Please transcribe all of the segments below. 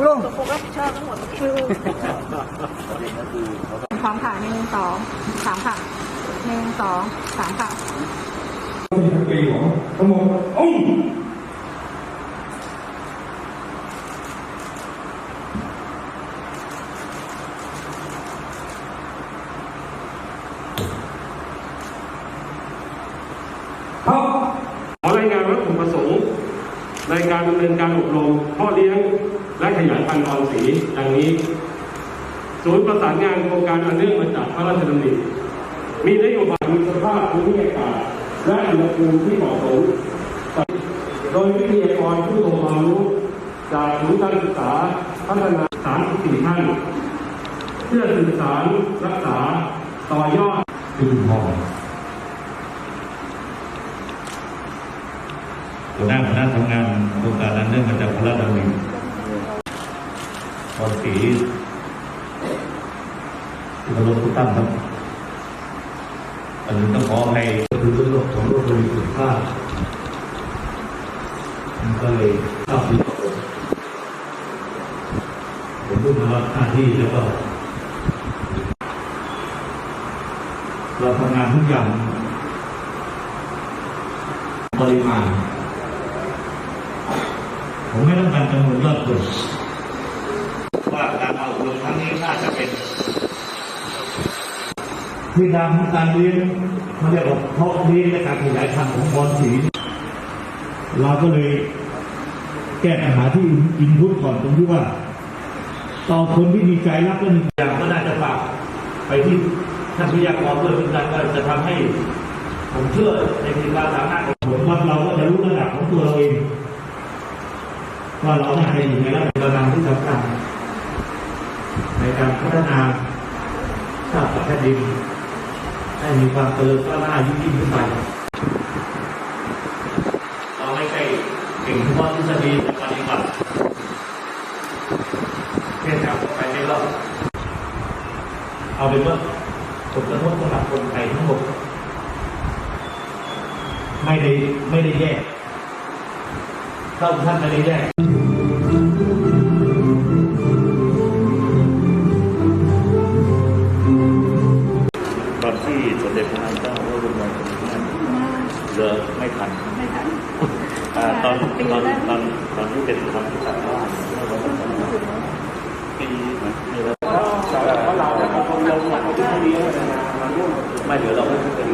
คุณลุงผมรับผิดชอบทั้งหมดคือพร้อมค่ะหนึ่งสองสามค่ะหนึ่งสองสามค่ะที่ทั้งปีของทั้งหมดอุ้งครับขอรายงานวัตถุประสงค์ในการดำเนินการอบรมพ่อเลี้ยง และขยายพันธุ์บอลสีดังนี้ศูนย์ประสานงานโครงการอันเนื่องมาจากพระราชดำริมีนโยบายมีสภาพภูมิอากาศและอุณหภูมิที่เหมาะสมโดยวิทยากรผู้ทรงความรู้จากศูนย์การศึกษาพัฒนา34ท่านเพื่อสื่อสารรักษาต่อยอดคือทองหัวหน้าหัวหน้าทำงานโครงการนั้นเนื่องมาจากพระราชดำริ พรศรีที่เคารพทุกท่านครับอันนี้ต้องขอให้คือเรื่องของโรคโควิดสิบเก้ามันก็เลยเข้าถึงผมผมเพิ่งมารับหน้าที่แล้วก็เราทำงานทุกอย่างปริมาณผมไม่ต้องการจำนวนยอดคนว่า ครั้งนี้น่าจะเป็นวิธีของการเลี้ยงเขาเรียกว่าเพาะเลี้ยงและการขยายพันธุ์ของบอลสีเราก็เลยแก้ปัญหาที่อินพุตก่อนตรงที่ว่าต่อคนที่มีใจรักและมีอย่างก็น่าจะฝากไปที่ท่านวิทยากรด้วยเหมือนกันก็จะทำให้ผมเชื่อในความสามารถของผมว่าเราก็จะรู้ระดับของตัวเราเองว่าเราน่าจะอยู่ในระดับระดับที่สำคัญ การพัฒนาชาติแผ่นดินให้มีความเจริญก้าวหน้ายิ่งยิ่งขึ้นไปเราไม่ใช่เก่งเฉพาะทฤษฎีแต่ปฏิบัติแค่จับไปไม่รอดเอาเป็นว่าผลกระทบสำหรับคนไทยทั้งหมดไม่ได้ไม่ได้แยกถ้าท่านไม่ได้แย เรือไม่ทันไม่ทันอ่าตอนตอนตอนตอนที่เป็นคำพิพากษาปีไม่รู้ไม่เดี๋ยวเราไม่เป็น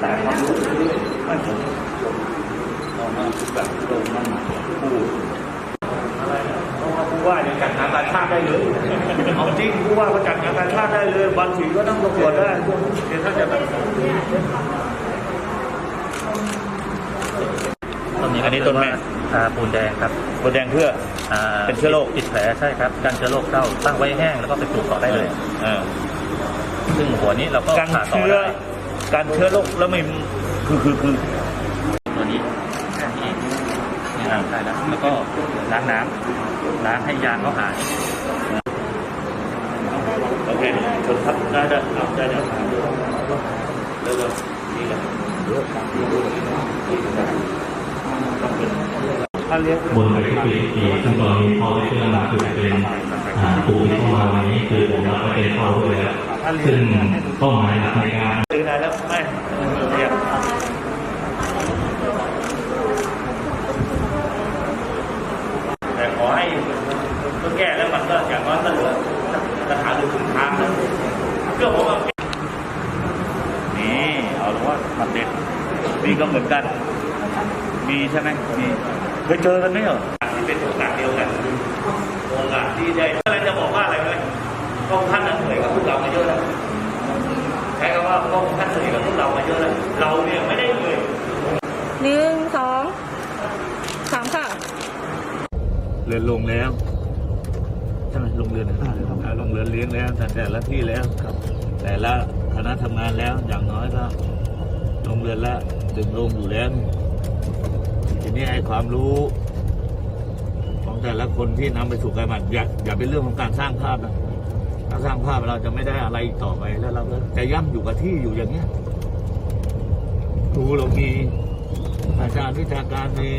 แต่ความรู้ไม่ถึงเรามาแบบเรามาพูดผู้ว่าเนี่ยจัดงานการชาติได้เลยเอาจริงผู้ว่าก็จัดงานการชาติได้เลยบอลสีก็ต้องประกวดได้เดี๋ยวถ้าจะแบบ นนี้อันนี้ต้นแม่อ่าปูนแดงครับบนแดงเพื่อ อ่าเป็นเชื้อโรคติดแผลใช่ครับกันเชื้อโรคเข้าตั้งไว้แห้งแล้วก็ไปปลูกต่อได้เลยเออซึ่งหัวนี้เราก็การผ่าต่อเชื้อได้การเชื้อโรคแล้วไม่คือคือคือ ตัวนี้แค่นี้เองนี่ล้างได้แล้วแล้วก็ล้างน้ำล้างให้ยางเขาหายโอเคชนทับได้ได้เอาได้แล้วแล้วก็นี่แหละถ้าเลี้ยง บนไปที่ปีปีซึ่งตอนนี้พอได้ขึ้นลำดับคือเป็นปู่ที่เข้ามาวันนี้คือผมรับไปเป็นเข้าด้วยแล้วซึ่งเป้าหมายหลักในการซื้อได้แล้วไม่แต่ขอให้ก็แก้แล้วมันก็อย่างน้อยก็เหลือสถานหรือครึ่งทางแล้วเพื่อผมว่านี่เอาละว่ามันเด็ดนี่ก็เหมือนกัน มีใช่ไหมมีเคยเจอกันไหมเหรอที่เป็นโอกาสเดียวกันโอกาสที่ได้อะไรจะบอกว่าอะไรไหมก็ท่านนั้นเหนื่อยกับพวกเรามาเยอะแล้วใช้คำว่าพวกท่านเหนื่อยกับพวกเรามาเยอะแล้วเราเนี่ยไม่ได้เหนื่อยหนึ่งสองสามค่ะเรือนลงแล้วใช่ไหมลงเรือนอ่าลงเรือนเลี้ยงแล้วแต่แต่ละที่แล้วครับ แต่ละคณะทำงานแล้วอย่างน้อยก็ลงเรือนละถึงลงอยู่แล้วที นี่ไอความรู้ของแต่ละคนที่นำไปสู่การบัตอย่าอย่าเป็นเรื่องของการสร้างภาพนะถ้าสร้างภาพเราจะไม่ได้อะไรต่อไปแล้วเราก็จะย่ำอยู่กับที่อยู่อย่างเงี้ยครูเรามีอาจารย์วิชาการมี